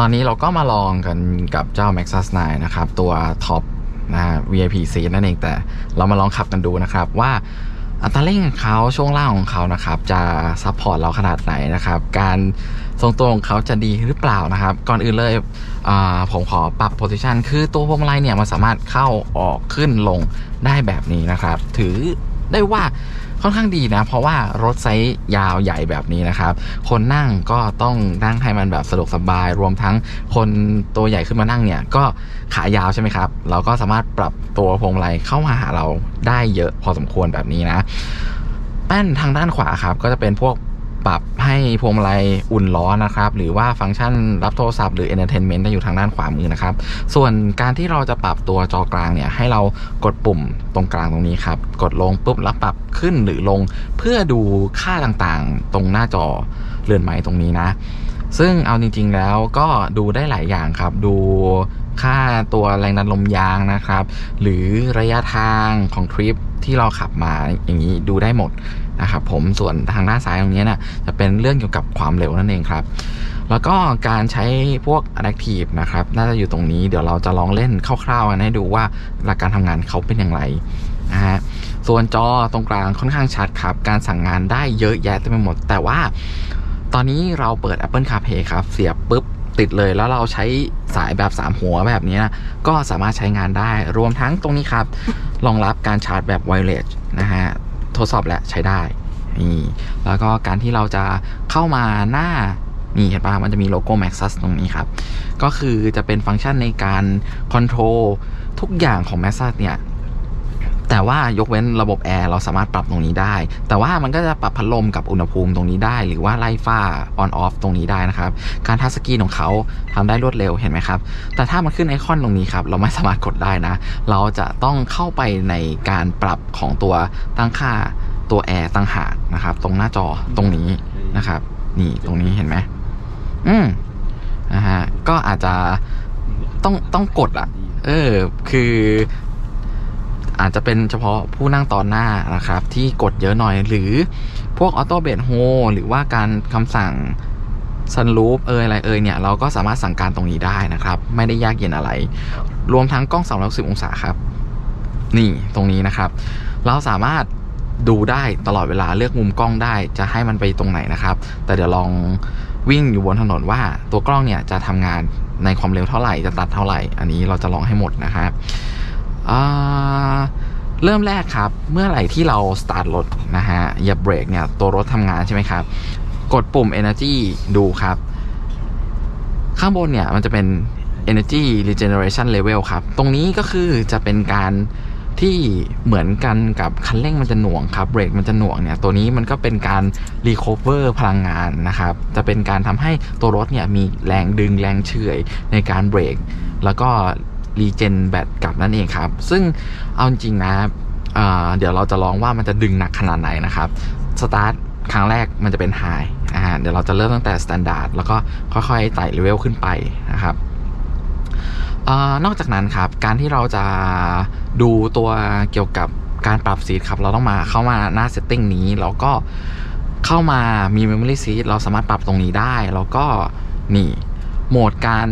ตอนนี้เราก็มาลองกันกับเจ้า Maxus 9 นะครับ ตัวท็อปนะฮะ VIP seat นั่นเองแต่เรามาลองขับกันดูนะครับว่าอัตราเร่งของเขาช่วงล่างของเขานะครับ จะซัพพอร์ตเราขนาดไหนนะครับ การทรงตัวของเขาจะดีหรือเปล่านะครับ ก่อนอื่นเลยผมขอปรับ position คือตัวพวงมาลัยเนี่ยมันสามารถเข้าออกขึ้นลงได้แบบนี้นะครับ ถือได้ว่า ค่อนข้างดีนะ เพราะว่ารถไซส์ยาวใหญ่แบบนี้นะครับ คนนั่งก็ต้องนั่งให้มันแบบสะดวกสบาย รวมทั้งคนตัวใหญ่ขึ้นมานั่งเนี่ย ก็ขายาวใช่ไหมครับ เราก็สามารถปรับตัวพวงมาลัยเข้ามาหาเราได้เยอะพอสมควรแบบนี้นะแป้นทางด้านขวาครับก็จะเป็นพวก ปรับให้พวงมาลัยอุ่นร้อนนะครับ หรือว่าฟังก์ชันรับโทรศัพท์หรือ Entertainment จะอยู่ทางด้านขวามือนะครับ ส่วนการที่เราจะปรับตัวจอกลางเนี่ยให้เรากดปุ่มตรงกลางตรงนี้ครับ กดลงปุ๊บแล้วปรับขึ้นหรือลงเพื่อดูค่าต่างๆ ตรงหน้าจอเรือนไม้ตรงนี้นะ ซึ่งเอาจริง ๆ แล้วก็ดูได้หลายอย่างครับ ดูค่าตัวแรงดันลมยางนะครับ หรือระยะทางของทริปที่เราขับมาอย่างนี้ดูได้หมด นะครับผมส่วนทางด้านซ้ายตรงนี้นะ่ะจะเป็นเรื่องเกี่ยวกับความเร็วนั่นเองครับ แล้วก็การใช้พวก adaptive นะครับน่าจะอยู่ตรงนี้เดี๋ยวเราจะลองเล่นคร่าวๆกันให้ดูว่าหลักการทำงานเขาเป็นอย่างไรนะฮะส่วนจอตรงกลางค่อนข้างชัดครับ การสั่งงานได้เยอะแยะเต็มไปหมด แต่ว่าตอนนี้เราเปิด Apple CarPlay ครับ เสียบปุ๊บติดเลยแล้วเราใช้สายแบบ 3 หัวแบบนี้นะก็สามารถใช้งานได้รวมทั้งตรงนี้ครับรองรับการชาร์จแบบไวเลสนะฮะ ทดสอบแล้วใช้ได้นี่แล้วก็การที่เราจะเข้ามาหน้านี่เห็นปะมันจะมีโลโก้ Maxus ตรงนี้ครับ ก็คือจะเป็นฟังก์ชันในการคอนโทรลทุกอย่างของ Maxus เนี่ย แต่ว่ายกเว้นระบบแอร์เราสามารถปรับตรงนี้ได้ แต่ว่ามันก็จะปรับพัดลมกับอุณหภูมิตรงนี้ได้ หรือว่าไล่ฝ้า on off ตรงนี้ได้นะครับ การทัชสกรีนของเขาทำได้รวดเร็วเห็นไหมครับ แต่ถ้ามันขึ้นไอคอนตรงนี้ครับ เราไม่สามารถกดได้นะ เราจะต้องเข้าไปในการปรับของตัวตั้งค่าตัวแอร์ตั้งหากนะครับ ตรงหน้าจอตรงนี้นะครับ นี่ตรงนี้เห็นไหมอืมนะฮะก็อาจจะต้องต้องกดอะ เออ คือ อาจจะเป็นเฉพาะผู้นั่งตอนหน้านะครับ ที่กดเยอะหน่อยหรือพวกออโต้เบร h โฮหรือว่าการคำสั่งซันรูปเอยอะไรเอยเนี่ยเราก็สามารถสั่งการตรงนี้ได้นะครับ ไม่ได้ยากเย็นอะไร รวมทั้งกล้อง 360 องศาครับ นี่ตรงนี้นะครับ เราสามารถดูได้ตลอดเวลาเลือกมุมกล้องได้จะให้มันไปตรงไหนนะครับ แต่เดี๋ยวลองวิ่งอยู่บนถนนว่าตัวกล้องเนี่ยจะทำงานในความเร็วเท่าไหร่จะตัดเท่าไหร่ อันนี้เราจะลองให้หมดนะครับ เริ่มแรกครับ เมื่อไหร่ที่เราสตาร์ทรถนะฮะเหยียบเบรกเนี่ยตัวรถทำงานใช่ไหมครับ กดปุ่ม Energy ดูครับ ข้างบนเนี่ยมันจะเป็น Energy Regeneration Level ครับ ตรงนี้ก็คือจะเป็นการที่เหมือนกันกับคันเร่งมันจะหน่วงครับ เบรกมันจะหน่วงเนี่ย ตัวนี้มันก็เป็นการ Recover พลังงานนะครับ จะเป็นการทำให้ตัวรถเนี่ยมีแรงดึงแรงเฉื่อยในการเบรก แล้วก็ รีเจนแบตกลับนั่นเองครับ ซึ่งเอาจริงนะเเดี๋ยวเราจะลองว่ามันจะดึงหนักขนาดไหนนะครับสตาร์ทครั้งแรกมันจะเป็นไฮนะฮะเดี๋ยวเราจะเริ่มตั้งแต่สแตนดาร์ดแล้วก็ค่อยๆไต่เลเวลขึ้นไปนะครับอนอกจากนั้นครับการที่เราจะดูตัวเกี่ยวกับการปรับซีทครับ เราต้องมาเข้ามาหน้าเซตติ้งนี้ แล้วก็เข้ามามี Memory Seat เราสามารถปรับตรงนี้ได้ แล้วก็นี่โหมดการ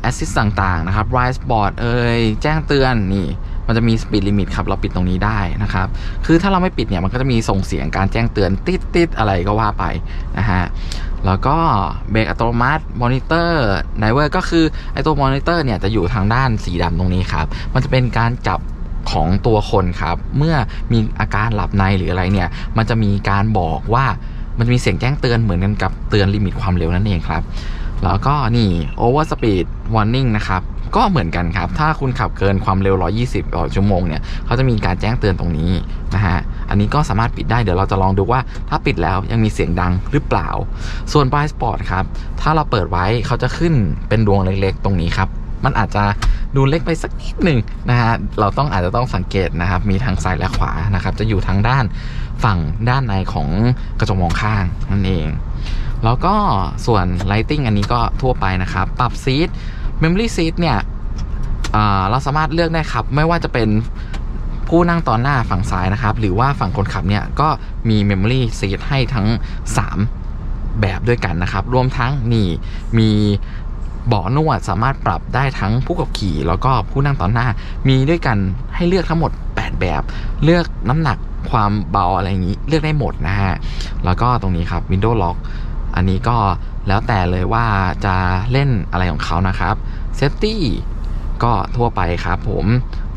แอสซิสต่างๆนะครับ Rise Board เอ่ยแจ้งเตือนนี่มันจะมี Speed Limit ครับ เราปิดตรงนี้ได้นะครับ คือถ้าเราไม่ปิดเนี่ยมันก็จะมีส่งเสียงการแจ้งเตือนติดติดอะไรก็ว่าไปนะฮะ แล้วก็เบรกอัตโนมัติมอนิเตอร์ไดเวอร์ก็คือ ไอตัวมอนิเตอร์เนี่ยจะอยู่ทางด้านสีดำตรงนี้ครับ มันจะเป็นการจับของตัวคนครับ เมื่อมีอาการหลับในหรืออะไรเนี่ย มันจะมีการบอกว่ามันจะมีเสียงแจ้งเตือนเหมือนกันกับเตือนลิมิตความเร็วนั่นเองครับ แล้วก็นี่ over speed warning นะครับ ก็เหมือนกันครับ ถ้าคุณขับเกินความเร็ว 120 ต่อชั่วโมงเนี่ย เขาจะมีการแจ้งเตือนตรงนี้นะฮะ อันนี้ก็สามารถปิดได้ เดี๋ยวเราจะลองดูว่าถ้าปิดแล้วยังมีเสียงดังหรือเปล่า ส่วน Bright Spot ครับ ถ้าเราเปิดไว้เขาจะขึ้นเป็นดวงเล็กๆ ตรงนี้ครับ มันอาจจะดูเล็กไปสักนิดหนึ่งนะฮะ เราต้องอาจจะต้องสังเกตนะครับ มีทางซ้ายและขวานะครับ จะอยู่ทางด้านฝั่งด้านในของกระจกมองข้างนั่นเอง แล้วก็ส่วน Lighting อันนี้ก็ทั่วไปนะครับ ปรับซีท Memory Seat เนี่ยเราสามารถเลือกได้ครับ ไม่ว่าจะเป็นผู้นั่งตอนหน้าฝั่งซ้ายนะครับ หรือว่าฝั่งคนขับเนี่ยก็มี Memory Seat ให้ทั้ง 3 แบบด้วยกันนะครับ รวมทั้งนี่มีเบาะนวดสามารถปรับได้ทั้งผู้ขับขี่ แล้วก็ผู้นั่งต่อหน้า มีด้วยกันให้เลือกทั้งหมด 8 แบบ เลือกน้ำหนักความเบาอะไรอย่างนี้ เลือกได้หมดนะฮะ แล้วก็ตรงนี้ครับ Windows Lock อันนี้ก็แล้วแต่เลยว่าจะเล่นอะไรของเขานะครับ Safety ก็ทั่วไปครับผม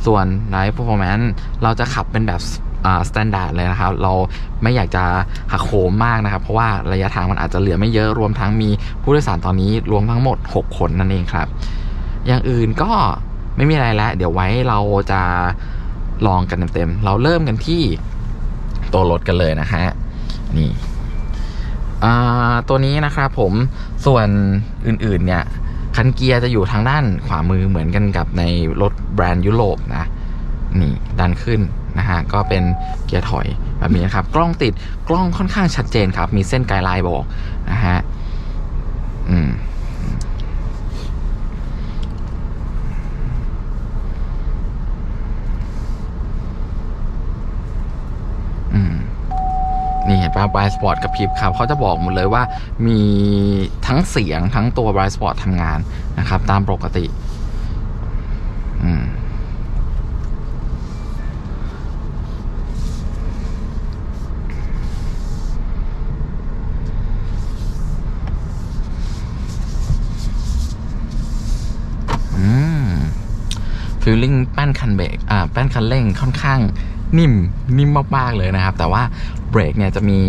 ส่วน Night Performance เราจะขับเป็นแบบอ่า standard เลยนะครับ เราไม่อยากจะหักโหมมากนะครับ เพราะว่าระยะทางมันอาจจะเหลือไม่เยอะรวมทั้งมีผู้โดยสารตอนนี้รวมทั้งหมด 6 คนนั่นเองครับ อย่างอื่นก็ไม่มีอะไรแล้ว เดี๋ยวไว้เราจะลองกันเต็มๆเราเริ่มกันที่ตัวรถกันเลยนะฮะนี่ ตัวนี้นะครับผมส่วนอื่นๆเนี่ยคันเกียร์จะอยู่ทางด้านขวามือเหมือนกันกับในรถแบรนด์ยุโรปนะนี่ดันขึ้นนะฮะก็เป็นเกียร์ถอยแบบนี้นะครับ กล้องติดกล้องค่อนข้างชัดเจนครับ มีเส้นไกด์ไลน์บอกนะฮะอืม อืม นี่เห็นป่ะบรายสปอร์ตกับพริบครับเขาจะบอกหมดเลยว่ามีทั้งเสียงทั้งตัวบรายสปอร์ตทำงานนะครับ ตามปกติอืมอืมฟิลลิ่งแป้นคันเบรกอ่าแป้นคันเร่งค่อนข้าง นิ่มนิ่มมากๆเลยนะครับ แต่ว่าเบรกเนี่ยจะมี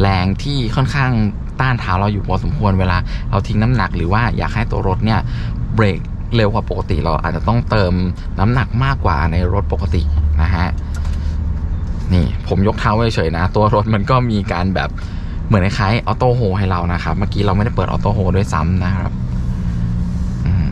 แรงที่ค่อนข้างต้านเท้าเราอยู่พอสมควรเวลาเราทิ้งน้ำหนักหรือว่าอยากให้ตัวรถเนี่ยเบรกเร็วกว่าปกติเราอาจจะต้องเติมน้ำหนักมากกว่าในรถปกตินะฮะนี่ผมยกเท้าไว้เฉยๆนะ ตัวรถมันก็มีการแบบเหมือนคล้ายออโต้โฮให้เรานะครับ เมื่อกี้เราไม่ได้เปิดออโต้โฮด้วยซ้ำนะครับอืม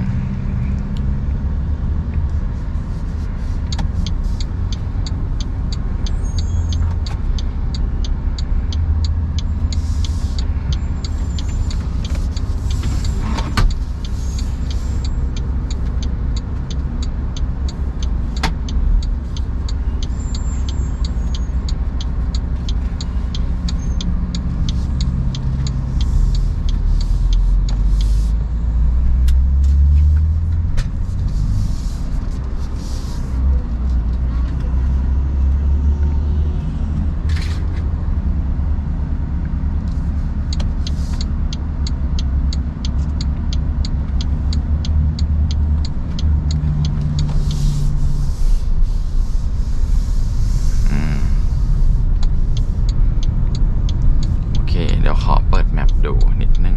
โอเค เดี๋ยวขอเปิดแมปดูนิดนึง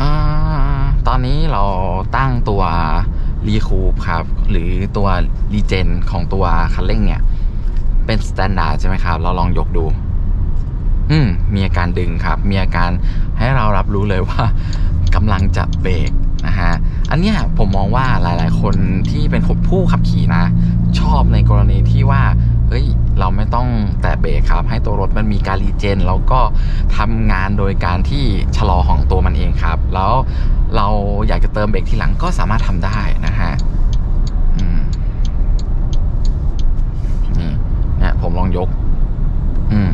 อาตอนนี้เราตั้งตัวรีคูปครับ หรือตัวรีเจนของตัวคันเร่งเนี่ย เป็นสแตนดาร์ดใช่ไหมครับ เราลองยกดู อืม มีอาการดึงครับ มีอาการให้เรารับรู้เลยว่ากำลังจะเบรกนะฮะ อันเนี้ยผมมองว่าหลาย ๆ คนที่เป็นผู้ขับขี่นะ ชอบในกรณีที่ว่า เฮ้ย เราไม่ต้องแตะเบรกครับ ให้ตัวรถมันมีการรีเจน แล้วก็ทำงานโดยการที่ชะลอของตัวมันเองครับ แล้วเราอยากจะเติมเบรกทีหลังก็สามารถทำได้นะฮะ อืม นี่เนี่ย ผมลองยก อืม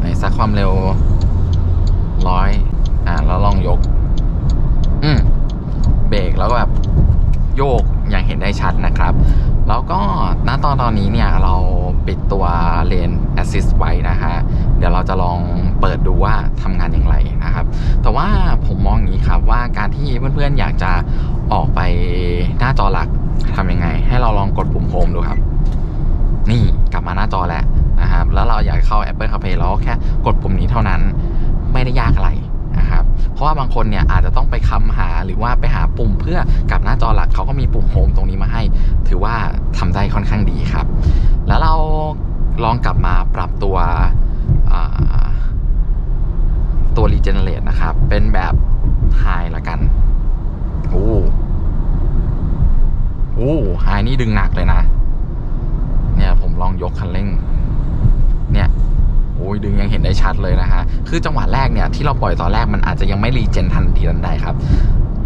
ในสักความเร็วร้อยอ่า แล้วลองยก อืมเบรกแล้วก็แบบโยกอย่างเห็นได้ชัดนะครับ แล้วก็ณตอนตอนนี้เนี่ยเราปิดตัวเลน assist ไว้นะฮะ เดี๋ยวเราจะลองเปิดดูว่าทำงานอย่างไรนะครับ แต่ว่าผมมองอย่างนี้ครับว่าการที่เพื่อนๆอยากจะออกไปหน้าจอหลักทำยังไง ให้เราลองกดปุ่มโฮมดูครับ นี่กลับมาหน้าจอแล้วนะครับแล้วเราอยากเข้า Apple CarPlay เราก็แค่กดปุ่มนี้เท่านั้นไม่ได้ยากอะไรนะครับเพราะว่าบางคนเนี่ยอาจจะต้องไปคำหาหรือว่าไปหาปุ่มเพื่อกลับหน้าจอหลักเขาก็มีปุ่มโฮมตรงนี้มาให้ ถือว่าทำได้ค่อนข้างดีครับ แล้วเราลองกลับมาปรับตัวตัว regenerate นะครับ เป็นแบบ high ละกันโอ้โอ้ high นี่ดึงหนักเลยนะ เนี่ยผมลองยกคันเร่ง เนี่ยโอ้ยดึงยังเห็นได้ชัดเลยนะฮะ คือจังหวะแรกเนี่ยที่เราปล่อยตอนแรกมันอาจจะยังไม่รีเจนทันทีทันใดครับ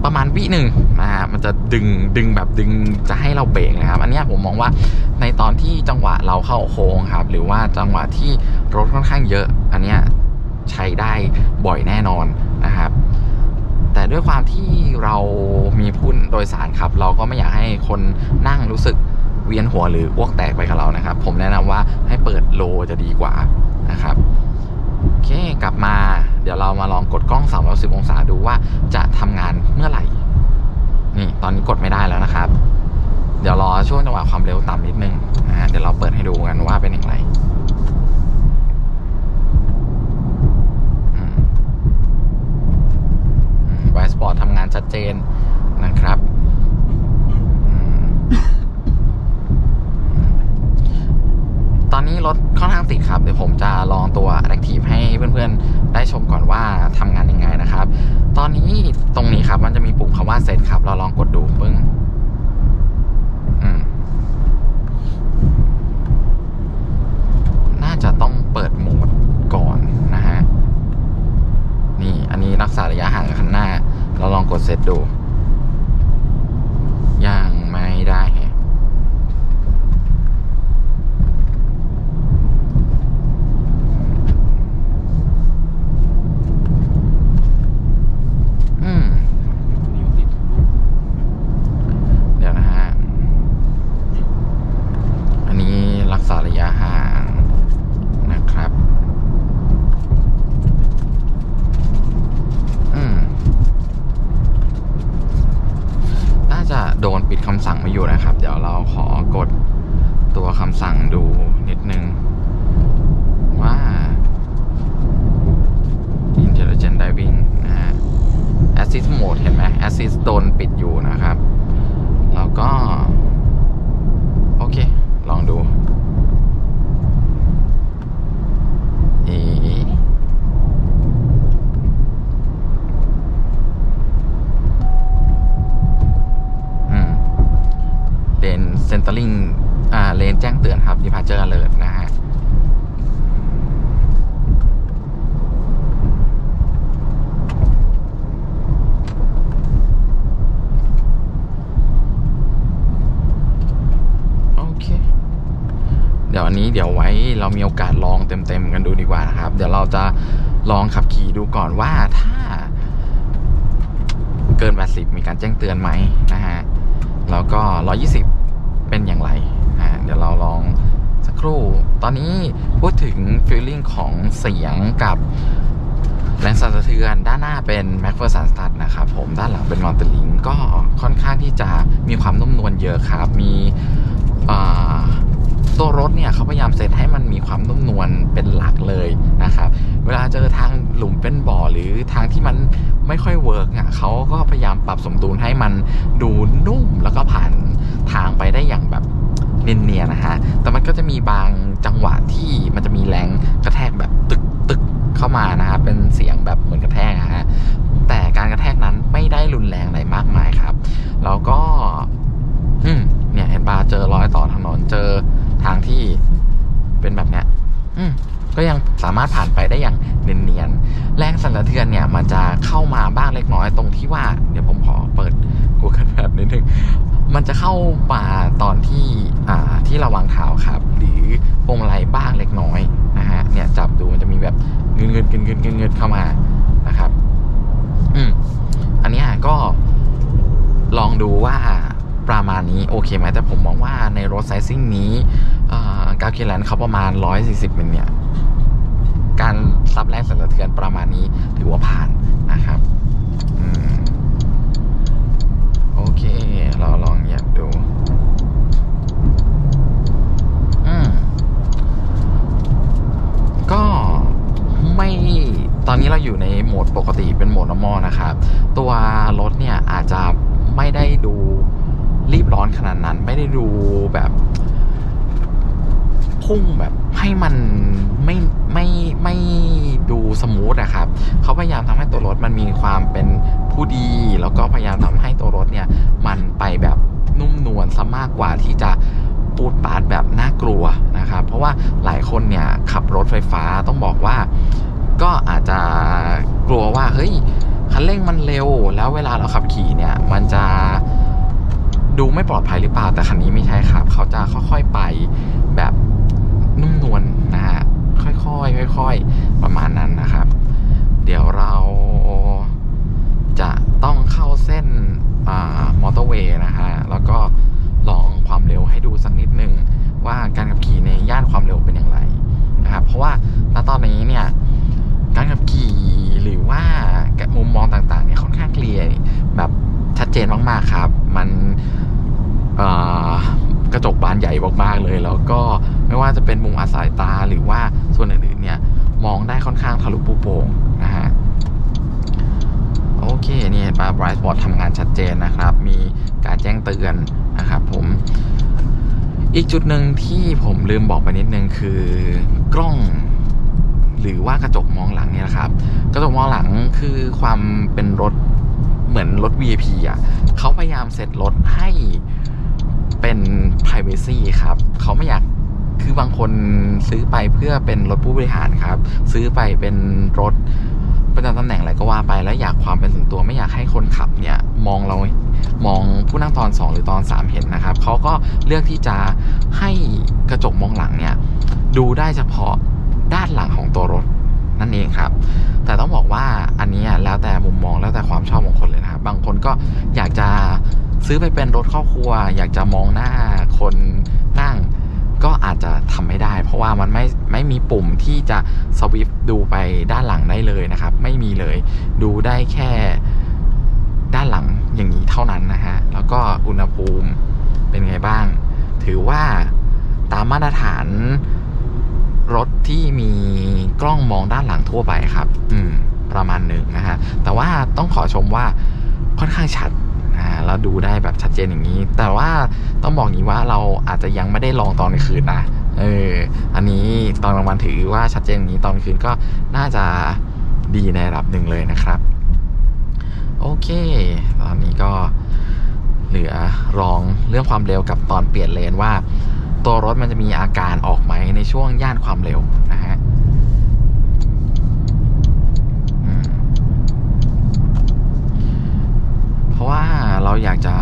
ประมาณวิหนึ่งนะฮะมันจะดึงดึงแบบดึงจะให้เราเบรกนะครับ อันนี้ผมมองว่าในตอนที่จังหวะเราเข้าโค้งครับ หรือว่าจังหวะที่รถค่อนข้างเยอะ อันนี้ใช้ได้บ่อยแน่นอนนะครับแต่ด้วยความที่เรามีผู้โดยสารครับ เราก็ไม่อยากให้คนนั่งรู้สึก เวียนหัวหรืออ้วกแตกไปกับเรานะครับ ผมแนะนำว่าให้เปิดโลจะดีกว่านะครับโอเคกลับมาเดี๋ยวเรามาลองกดกล้อง310องศาดูว่าจะทำงานเมื่อไหร่ นี่ตอนนี้กดไม่ได้แล้วนะครับ เดี๋ยวรอช่วงจังหวะความเร็วต่ำนิดนึงนะฮะเดี๋ยวเราเปิดให้ดูกันว่าเป็นอย่างไรไวสปอร์ตทำงานชัดเจนนะครับ อืมตอนนี้รถค่อนข้างติดครับ เดี๋ยวผมจะลองตัว Adaptive ให้เพื่อนๆ ได้ชมก่อนว่าทำงานยังไงนะครับ ตอนนี้ตรงนี้ครับมันจะมีปุ่มคำว่าเซตครับ เราลองกดดูปึ้งอืมน่าจะต้องเปิดโหมดก่อนนะฮะ นี่อันนี้รักษาระยะห่างกับคันหน้า เราลองกดเซตดู ยังไม่ได้แฮะอืม เดี๋ยวนะฮะ อันนี้รักษาระยะห่างนะครับ อืม น่าจะโดนปิดคำสั่งไม่อยู่นะครับ เดี๋ยวเราขอกดตัวคำสั่งดูนิดนึง ว่า intelligent driving นะฮะ assist mode เห็นไหม assist โดนปิดอยู่นะครับ แล้วก็ โอเค ลองดูอีอืมเลน เซนเตอร์ลิงอ่าเลนแจ้งเตือนครับ departure alert นะฮะโอเคเดี๋ยวอันนี้เดี๋ยวไว้เรามีโอกาสลองเต็มๆกันดูดีกว่านะครับ เดี๋ยวเราจะลองขับขี่ดูก่อนว่าถ้า เกิน 80 มีการแจ้งเตือนไหมนะฮะ แล้วก็ 120 เป็นอย่างไรเดี๋ยวเราลองสักครู่ ตอนนี้พูดถึงฟีลลิ่งของเสียงกับแรงสั่นสะเทือนด้านหน้าเป็น m a c p h e r s o n s t u d นะครับผมด้านหลังเป็น m o n t e l i n ก็ค่อนข้างที่จะมีความนุ่มนวลเยอะครับ มีตัวรถเนี่ยเขาพยายามเซตให้มันมีความนุ่มนวลเป็นหลักเลยนะครับ เวลาเจอทางหลุมเป็นบ่อหรือทางที่มันไม่ค่อยเวิร์กอะเขาก็พยายามปรับสมดุลให้มันดูนุ่มแล้วก็ผ่าน ทางไปได้อย่างแบบเนียนๆนะฮะ แต่มันก็จะมีบางจังหวะที่มันจะมีแรงกระแทกแบบตึกตึกเข้ามานะครับ เป็นเสียงแบบเหมือนกระแทกอะฮะ แต่การกระแทกนั้นไม่ได้รุนแรงอะไรมากมายครับ แล้วก็ อืม เนี่ยเห็นปะเจอรอยต่อถนนเจอทางที่เป็นแบบเนี้ย อืมก็ยังสามารถผ่านไปได้อย่างเนียนๆ แรงสั่นสะเทือนเนี่ย มันจะเข้ามาบ้างเล็กน้อยตรงที่ว่า เดี๋ยวผมขอเปิด Google Map นิดนึง มันจะเข้ามาตอนที่อ่าที่ระวังเท้าครับ หรือพวงมาลัยบ้างเล็กน้อยนะฮะเนี่ยจับดูมันจะมีแบบเงินเงินเงินเงินเงินเงินเข้ามานะครับ อืมอันนี้ก็ลองดูว่าประมาณนี้โอเคไหมแต่ผมมองว่าในรถไซซิ่งนี้กาเคแลนเขาประมาณ 140มิลเนี่ย การซับแรงสั่นสะเทือนประมาณนี้ถือว่าผ่านนะครับอโอเค เราลองเหยียบดู อืม ก็ ไม่ตอนนี้เราอยู่ในโหมดปกติเป็นโหมด normal นะครับ ตัวรถเนี่ยอาจจะไม่ได้ดูรีบร้อนขนาดนั้น ไม่ได้ดูแบบพุ่งแบบให้มันไม่ไม่ไม่ดูสมูทนะครับเขาพยายามทำให้ตัวรถมันมีความเป็นผู้ดี แล้วก็พยายามทำให้ตัวรถเนี่ยมันไปแบบนุ่มนวลซะมากกว่าที่จะปูดปาดแบบน่ากลัวนะครับ เพราะว่าหลายคนเนี่ยขับรถไฟฟ้าต้องบอกว่า ก็อาจจะกลัวว่าเฮ้ยคันเร่งมันเร็ว แล้วเวลาเราขับขี่เนี่ยมันจะดูไม่ปลอดภัยหรือเปล่าแต่คันนี้ไม่ใช่ครับ เขาจะค่อยๆไปแบบนุ่มนวลนนะฮะค่อยๆค่อย ๆ ประมาณนั้นนะครับ เดี๋ยวเราจะต้องเข้าเส้นมอเตอร์เวย์นะฮะแล้วก็ลองความเร็วให้ดูสักนิดนึง ว่าการขับขี่ในย่านความเร็วเป็นอย่างไรนะครับเพราะว่าณตอนนี้เนี่ย การขับขี่หรือว่ามุมมองต่างๆเนี่ยค่อนข้างเคลียร์แบบชัดเจนมากๆครับ มันกระจกบานใหญ่มากๆเลย แล้วก็ไม่ว่าจะเป็นมุมอาศัยตาหรือว่าส่วนอื่นๆเนี่ยมองได้ค่อนข้างทะลุปูโป่งนะฮะโอเคนี่ปลาบรายสปอร์ตทำงานชัดเจนนะครับ มีการแจ้งเตือนนะครับผมอีกจุดหนึ่งที่ผมลืมบอกไปนิดนึงคือกล้อง หรือว่ากระจกมองหลังเนี่ยนะครับ กระจกมองหลังคือความเป็นรถเหมือนรถ VIP อะเขาพยายามเซตรถให้เป็น privacy ครับเขาไม่อยากคือบางคนซื้อไปเพื่อเป็นรถผู้บริหารครับ ซื้อไปเป็นรถประจำตำแหน่งอะไรก็ว่าไปแล้วอยากความเป็นส่วนตัวไม่อยากให้คนขับเนี่ยมองเรามองผู้นั่งตอน 2 หรือตอน 3 เห็นนะครับเขาก็เลือกที่จะให้กระจกมองหลังเนี่ยดูได้เฉพาะ ด้านหลังของตัวรถนั่นเองครับ แต่ต้องบอกว่าอันนี้แล้วแต่มุมมองแล้วแต่ความชอบของคนเลยนะครับ บางคนก็อยากจะซื้อไปเป็นรถครอบครัว อยากจะมองหน้าคนนั่งก็อาจจะทำไม่ได้ เพราะว่ามันไม่ไม่มีปุ่มที่จะสวิปดูไปด้านหลังได้เลยนะครับ ไม่มีเลยดูได้แค่ด้านหลังอย่างนี้เท่านั้นนะฮะ แล้วก็อุณหภูมิเป็นไงบ้าง ถือว่าตามมาตรฐาน รถที่มีกล้องมองด้านหลังทั่วไปครับ อืม ประมาณหนึ่งนะฮะ แต่ว่าต้องขอชมว่าค่อนข้างชัดอ่าเราดูได้แบบชัดเจนอย่างนี้ แต่ว่าต้องบอกงนี้ว่าเราอาจจะยังไม่ได้ลองตอนกลางคืนนะเออ อันนี้ตอนกลางวันถือว่าชัดเจนอย่างนี้ตอนกลางคืนก็น่าจะดีในระดับหนึ่งเลยนะครับ โอเค ตอนนี้ก็เหลือลองเรื่องความเร็วกับตอนเปลี่ยนเลนว่า ตัวรถมันจะมีอาการออกไหมในช่วงย่านความเร็วนะฮะเพราะว่าเราอยากจะ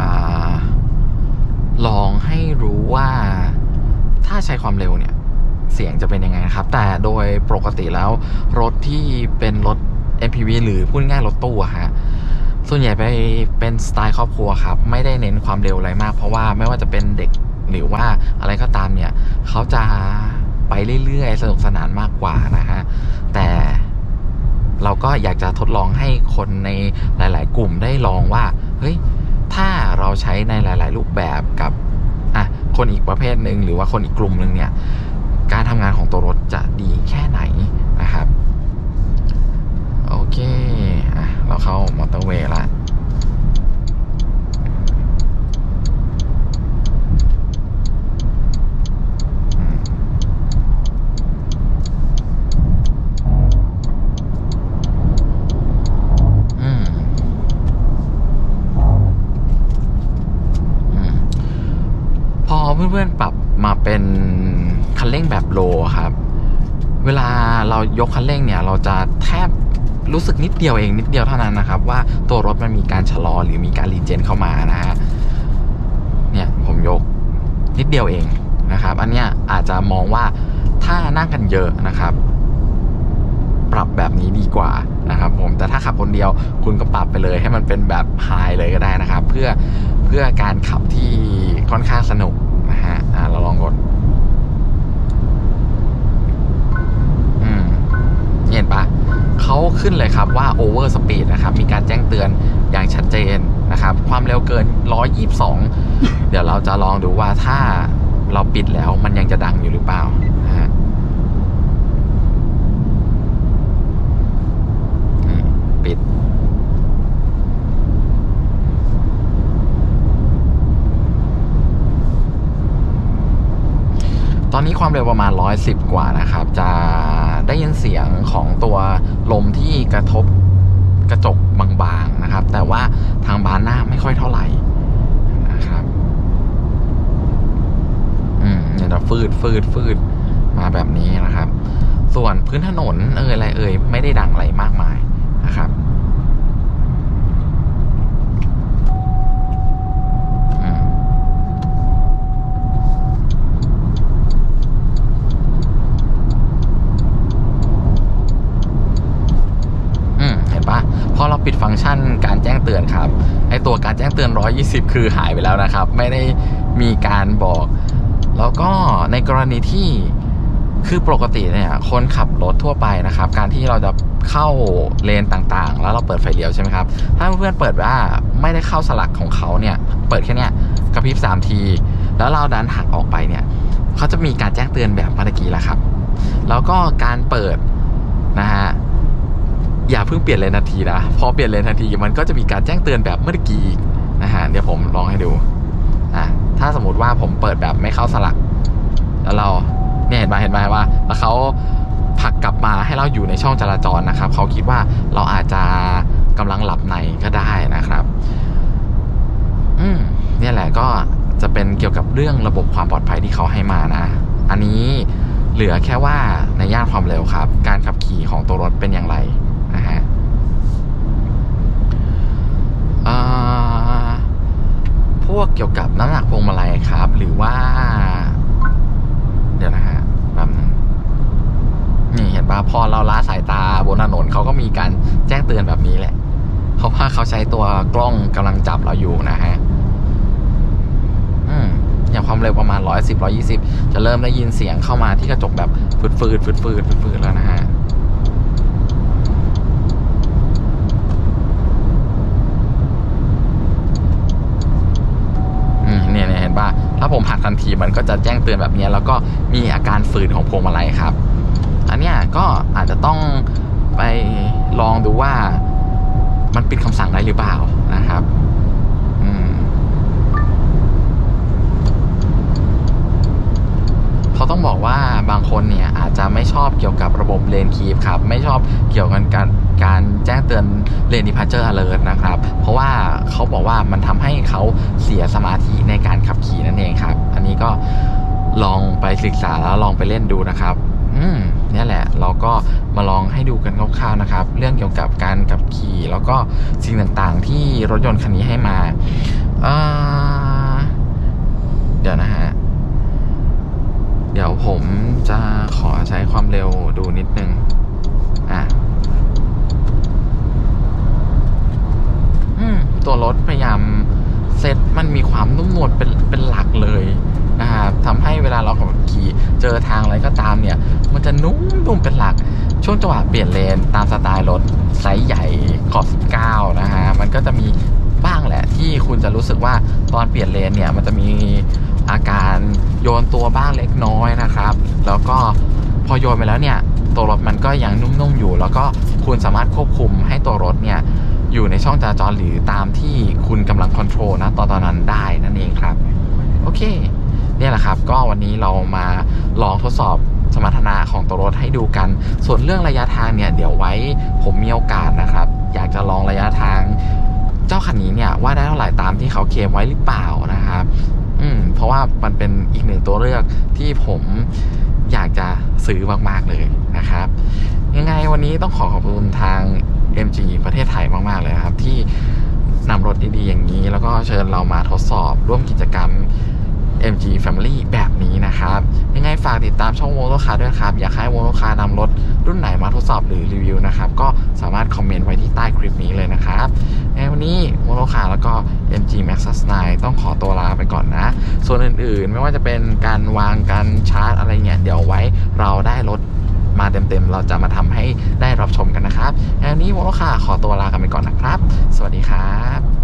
ลองให้รู้ว่าถ้าใช้ความเร็วเนี่ย เสียงจะเป็นยังไงนะครับ แต่โดยปกติแล้วรถที่เป็นรถ MPV หรือพูดง่ายรถตู้ฮะส่วนใหญ่ไปเป็นสไตล์ครอบครัวครับ ไม่ได้เน้นความเร็วอะไรมาก เพราะว่าไม่ว่าจะเป็นเด็ก หรือว่าอะไรก็ตามเนี่ยเขาจะไปเรื่อยๆ สนุกสนานมากกว่านะฮะแต่เราก็อยากจะทดลองให้คนในหลาย ๆ กลุ่มได้ลองว่าเฮ้ยถ้าเราใช้ในหลาย ๆ รูปแบบกับอะคนอีกประเภทหนึ่งหรือว่าคนอีกกลุ่มหนึ่งเนี่ยการทำงานของตัวรถจะดีแค่ไหนนะครับ โอเคอะเราเข้ามอเตอร์เวย์ละอืมอืมอืมพอ เพื่อนๆปรับมาเป็นคันเร่งแบบโลครับ เวลาเรายกคันเร่งเนี่ย เราจะแทบรู้สึกนิดเดียวเองนิดเดียวเท่านั้นนะครับ ว่าตัวรถมันมีการชะลอหรือมีการรีเจนเข้ามานะฮะเนี่ยผมยกนิดเดียวเองนะครับ อันเนี้ยอาจจะมองว่าถ้านั่งกันเยอะนะครับ ปรับแบบนี้ดีกว่านะครับ ผมแต่ถ้าขับคนเดียวคุณก็ปรับไปเลย ให้มันเป็นแบบไฮเลยก็ได้นะครับ เพื่อเพื่อการขับที่ค่อนข้างสนุก ฮะ อ่าเราลองกดอืมเห็นปะเขาขึ้นเลยครับว่า over speed นะครับ มีการแจ้งเตือนอย่างชัดเจนนะครับ ความเร็วเกิน 122 เดี๋ยวเราจะลองดูว่าถ้าเราปิดแล้วมันยังจะดังอยู่หรือเปล่านะฮะนี่ปิด ต อนนี้ความเร็วประมาณ 110 กว่านะครับ จะได้ยินเสียงของตัวลมที่กระทบกระจกบางๆนะครับ แต่ว่าทางบานหน้าไม่ค่อยเท่าไหร่นะครับ อืมเนี่ยจะฟืดฟืดฟืดมาแบบนี้นะครับ ส่วนพื้นถนนเอ่ยอะไรเอ่ยไม่ได้ดังอะไรมากมายนะครับอืม อืมเห็นปะพอเรา ปิดฟังก์ชันการแจ้งเตือนครับไอตัวการแจ้งเตือน 120 คือหายไปแล้วนะครับ ไม่ได้มีการบอก แล้วก็ในกรณีที่คือปกติเนี่ยคนขับรถทั่วไปนะครับ การที่เราจะเข้าเลนต่างๆ แล้วเราเปิดไฟเลี้ยวใช่ไหมครับ ถ้าเพื่อนเปิดว่าไม่ได้เข้าสลักของเขาเนี่ย เปิดแค่เนี้ยกระพริบสามที แล้วเราดันหักออกไปเนี่ยเขาจะมีการแจ้งเตือนแบบเมื่อกี้แหละครับ แล้วก็การเปิดนะฮะ อย่าเพิ่งเปลี่ยนเลนทันทีนะพอเปลี่ยนเลนทันทีมันก็จะมีการแจ้งเตือนแบบเมื่อกี้อีกนะฮะเดี๋ยวผมลองให้ดูอะถ้าสมมติว่าผมเปิดแบบไม่เข้าสลัก แล้วเราเนี่ยเห็นไหมเห็นไหมว่า แล้วเขาผลักกลับมาให้เราอยู่ในช่องจราจรนะครับเขาคิดว่าเราอาจจะกำลังหลับในก็ได้นะครับ อืมเนี่ยแหละก็จะเป็นเกี่ยวกับเรื่องระบบความปลอดภัยที่เขาให้มานะ อันนี้เหลือแค่ว่าในย่านความเร็วครับ การขับขี่ของตัวรถเป็นอย่างไร นะฮะพวกเกี่ยวกับน้ำหนักพวงมาลัยครับ หรือว่า เดี๋ยวนะฮะแป๊บนึงนี่เห็นปะพอเราล้าสายตาบนถนนเขาก็มีการแจ้งเตือนแบบนี้แหละ เพราะว่าเขาใช้ตัวกล้องกำลังจับเราอยู่นะฮะอย่างความเร็วประมาณ 110 120 จะเริ่มได้ยินเสียงเข้ามาที่กระจกแบบฟืดฟืดฟืดฟืดฟืดฟืดแล้วนะฮะ อืมเนี่ยเนี่ยเห็นป่ะ ถ้าผมหักทันทีมันก็จะแจ้งเตือนแบบนี้ แล้วก็มีอาการฝืดของพวงมาลัยครับ อันเนี้ยก็อาจจะต้องไปลองดูว่ามันปิดคำสั่งได้หรือเปล่านะครับเขาต้องบอกว่าบางคนเนี่ยอาจจะไม่ชอบเกี่ยวกับระบบเลนคีฟครับ ไม่ชอบเกี่ยวกับการการแจ้ง เตือนเลนดิพาเจอร์ alert นะครับ เพราะว่าเขาบอกว่ามันทำให้เขาเสียสมาธิในการขับขี่นั่นเองครับ อันนี้ก็ลองไปศึกษาแล้วลองไปเล่นดูนะครับ อืมนี่แหละ เราก็มาลองให้ดูกันคร่าวๆนะครับ เรื่องเกี่ยวกับการขับขี่ แล้วก็สิ่งต่างๆ ที่รถยนต์คันนี้ให้มาเดี๋ยวนะฮะ เดี๋ยวผมจะขอใช้ความเร็วดูนิดนึง อะ อืม ตัวรถพยายามเซตมันมีความนุ่มนวลเป็นเป็นหลักเลยนะครับทำให้เวลาเราขับขี่เจอทางอะไรก็ตามเนี่ย มันจะนุ่มนุ่มเป็นหลัก ช่วงจังหวะเปลี่ยนเลนตามสไตล์รถไซส์ใหญ่ขอบ19 นะฮะ มันก็จะมีบ้างแหละที่คุณจะรู้สึกว่าตอนเปลี่ยนเลนเนี่ย มันจะมีอาการโยนตัวบ้างเล็กน้อยนะครับ แล้วก็พอโยนไปแล้วเนี่ย ตัวรถมันก็ยังนุ่มๆอยู่ แล้วก็คุณสามารถควบคุมให้ตัวรถเนี่ย อยู่ในช่องจราจรหรือตามที่คุณกำลังคอนโทรลนะตอนตอนนั้นได้นั่นเองครับ โอเคเนี่ยแหละครับ ก็วันนี้เรามาลองทดสอบสมรรถนะของตัวรถให้ดูกัน ส่วนเรื่องระยะทางเนี่ย เดี๋ยวไว้ผมมีโอกาสนะครับ อยากจะลองระยะทางเจ้าคันนี้เนี่ย ว่าได้เท่าไหร่ตามที่เขาเคลมไว้หรือเปล่านะครับ อืม เพราะว่ามันเป็นอีกหนึ่งตัวเลือกที่ผมอยากจะซื้อมากๆเลยนะครับ ยังไงวันนี้ต้องขอขอบคุณทาง MG ประเทศไทยมากๆเลยครับ ที่นำรถดีๆอย่างนี้ แล้วก็เชิญเรามาทดสอบร่วมกิจกรรม MG Family แบบนี้นะครับ ยังไงฝากติดตามช่องโมโตคาด้วยครับ อยากให้โมโตคานำรถรุ่นไหนมาทดสอบหรือรีวิวนะครับ ก็สามารถคอมเมนต์ไว้ที่ใต้คลิปนี้เลยนะครับในวันนี้โมโตคาแล้วก็ MG Max 9ต้องขอตัวลาไปก่อนนะ ส่วนอื่นๆ ไม่ว่าจะเป็นการวางการชาร์จอะไรเงี้ยเดี๋ยวไว้เราได้รถ มาเต็มๆ เราจะมาทำให้ได้รับชมกันนะครับแล้นี้วอลค่ะขอตัวลากันไปก่อนนะครับ สวัสดีครับ